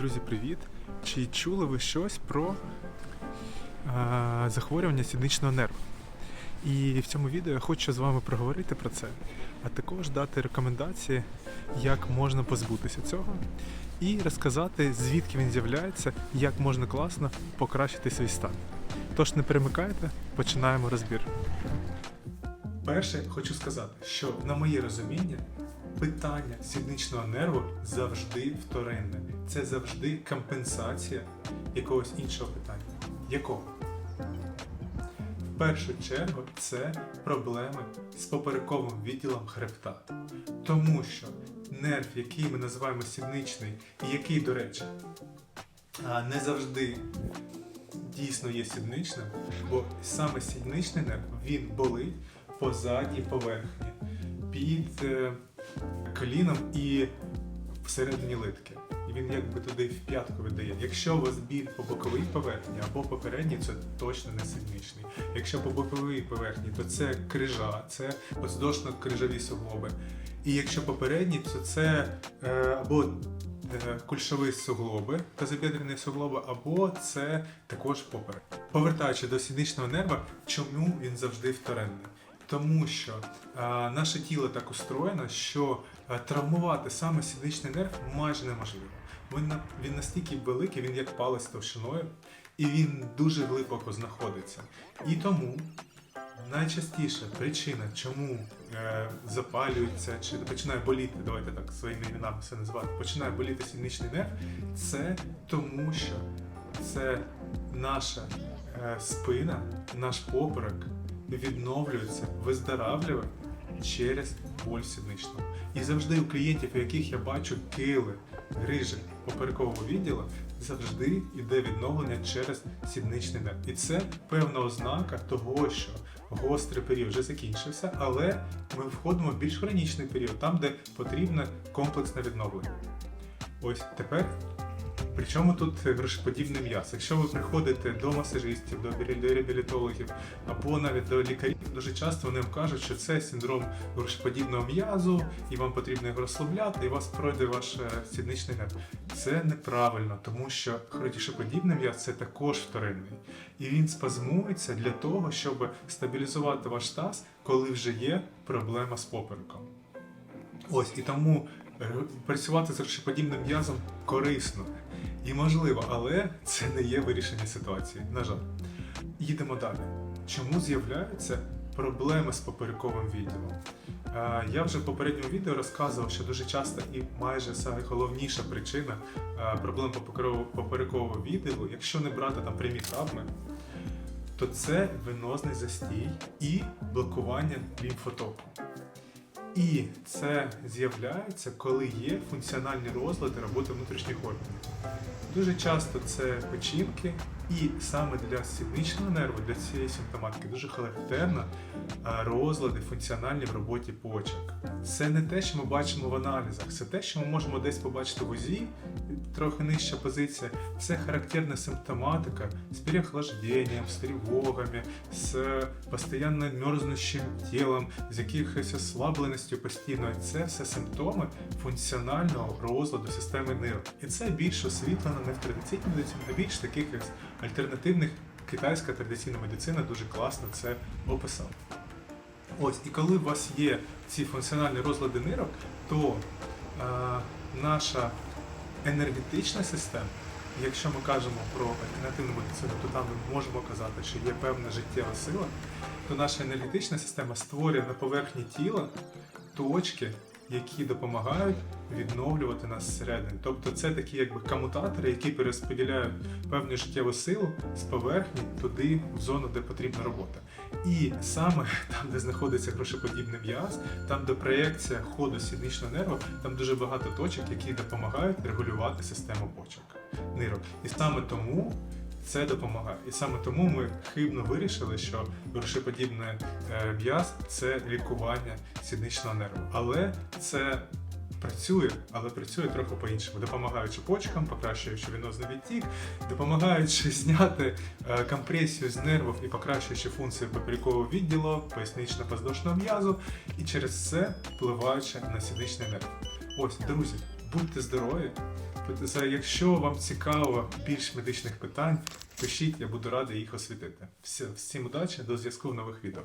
Друзі, привіт! Чи чули ви щось про е, захворювання сідничного нерву? І в цьому відео я хочу з вами проговорити про це, а також дати рекомендації, як можна позбутися цього, і розказати, звідки він з'являється, як можна класно покращити свій стан. Тож не перемикайте, починаємо розбір. Перше хочу сказати, що на моє розуміння питання сідничного нерву завжди вторинне. Це завжди компенсація якогось іншого питання. Якого? В першу чергу це проблеми з поперековим відділом хребта. Тому що нерв, який ми називаємо сідничний, і який, до речі, не завжди дійсно є сідничним, бо саме сідничний нерв він болить по задній поверхні, під е, коліном і всередині литки. І він якби туди в п'ятку видає. Якщо у вас біль по боковій поверхні або попередній, це точно не сідничний. Якщо по боковій поверхні, то це крижа, це подвздошно крижові суглоби. І якщо попередній, то це е, або е, кульшові суглоби, тазобідрені суглоби, або це також поперек. Повертаючи до сідничного нерва, чому він завжди вторинний? Тому що а, наше тіло так устроєно, що а, травмувати саме сідничний нерв майже неможливо. Він, він настільки великий, він як палець товщиною, і він дуже глибоко знаходиться. І тому найчастіша причина, чому е, запалюється чи починає боліти, давайте так своїми іменами все називати, починає боліти сідничний нерв, це тому, що це наша е, спина, наш поперек відновлюється, виздоравлює через боль сідничного. І завжди у клієнтів, у яких я бачу кили, грижі поперекового відділу, завжди йде відновлення через сідничний нерв. І це певна ознака того, що гострий період вже закінчився, але ми входимо в більш хронічний період, там, де потрібне комплексне відновлення. Ось тепер Причому тут грошеподібний м'яз. Якщо ви приходите до масажистів, до реабілітологів або навіть до лікарів, дуже часто вони вам кажуть, що це синдром грошеподібного м'язу, і вам потрібно його розслабляти, і вас пройде ваш е, сідничний нерв. Це неправильно, тому що грошеподібний м'яз це також вторинний. І він спазмується для того, щоб стабілізувати ваш таз, коли вже є проблема з попереком. Ось і тому е, працювати з грошеподібним м'язом корисно і можливо, але це не є вирішення ситуації. На жаль. Їдемо далі. Чому з'являються проблеми з поперековим відділом? Я вже в попередньому відео розказував, що дуже часто і майже найголовніша причина проблем поперекового відділу, якщо не брати там прямі травми, то це венозний застій і блокування лімфотоку. І це з'являється, коли є функціональні розлади роботи внутрішніх органів. Дуже часто це печінки, і саме для сідничного нерву, для цієї симптоматики дуже характерно розлади функціональні в роботі почок. Це не те, що ми бачимо в аналізах, це те, що ми можемо десь побачити в УЗІ, трохи нижча позиція. Це характерна симптоматика з переохлажденням, з тривогами, з постійно мерзнущим тілом, з якихось ослабленістю постійно. Це все симптоми функціонального розладу системи нирок. І це більш освітлено не в традиційній медицині, а більш таких як альтернативних. Китайська традиційна медицина дуже класно це описала. Ось, і коли у вас є ці функціональні розлади нирок, то е, наша енергетична система, якщо ми кажемо про альтернативну медицину, то там ми можемо казати, що є певна життєва сила, то наша енергетична система створює на поверхні тіла точки, які допомагають відновлювати нас зсередини. Тобто це такі якби комутатори, які перерозподіляють певну життєву силу з поверхні туди, в зону, де потрібна робота. І саме там, де знаходиться грошеподібний м'яз, там, де проєкція ходу сідничного нерву, там дуже багато точок, які допомагають регулювати систему почок, нирок. І саме тому це допомагає. І саме тому ми хибно вирішили, що грошеподібний е, м'яз це лікування сідничного нерву. Але це працює, але працює трохи по-іншому, допомагаючи почкам, покращуючи венозний відтік, допомагаючи зняти е, компресію з нервів і покращуючи функції поперекового відділу, пояснично-поздошного м'язу, і через це впливаючи на сідничний нерв. Ось, друзі, будьте здорові, Якщо вам цікаво більш медичних питань, пишіть, я буду радий їх освітити. Всі всім удачі, до зв'язку в нових відео.